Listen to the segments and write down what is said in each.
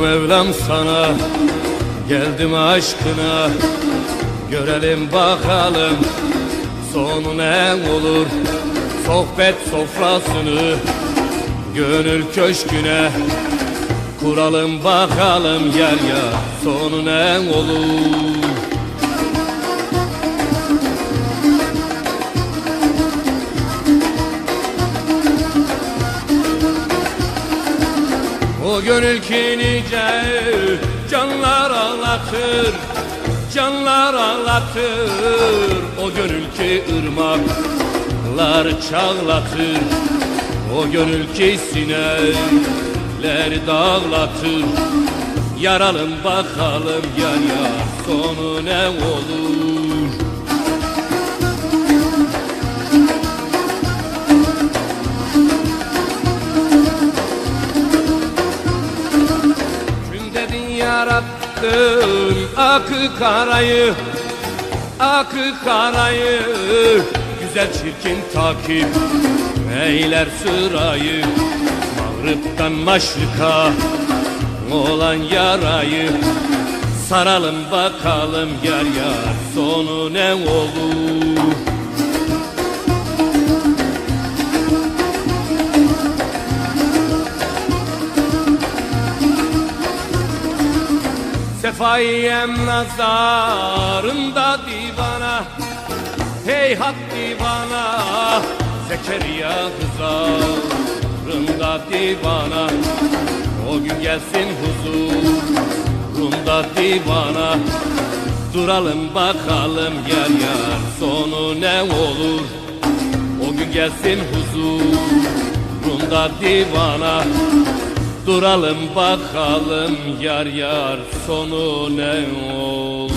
Mevlam sana. Geldim aşkına. Görelim bakalım. Sonu ne olur. Sohbet sofrasını. Gönül köşküne. Kuralım bakalım yer ya. Sonu ne olur O gönül ki canlar ağlatır Canlar ağlatır. O gönül ki ırmaklar çağlatır O gönül ki sineleri dağlatır. Yaralım bakalım yar yar sonu ne olur yarattın akı karayı Akı karayı. Güzel çirkin takip Eyler sırayı. Mağrıptan maşrika Olan yarayı. Saralım bakalım yar yar Sonu ne olur Sefaiyem nazarında divana. Heyhat divana Zekeriya hızarında divana. O gün gelsin huzurunda divana. Duralım bakalım yar yar sonu ne olur? O gün gelsin huzurunda divana Duralım bakalım yar yar sonu ne olur.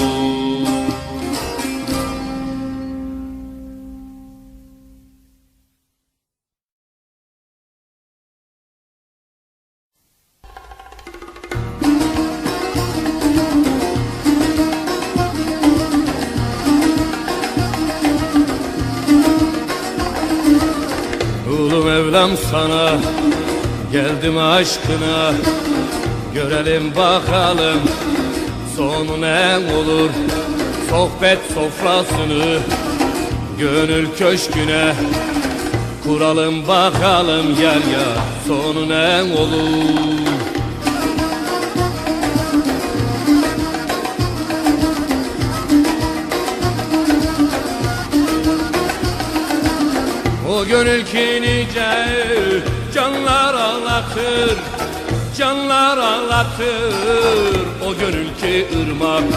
Ulu Mevlam sana geldim aşkına Görelim bakalım sonu ne olur. Sohbet sofrasını gönül köşküne Kuralım bakalım yer ya sonu ne olur. O gönül ki nice canlar ağlatır Canlar ağlatır. O gönül ki ırmak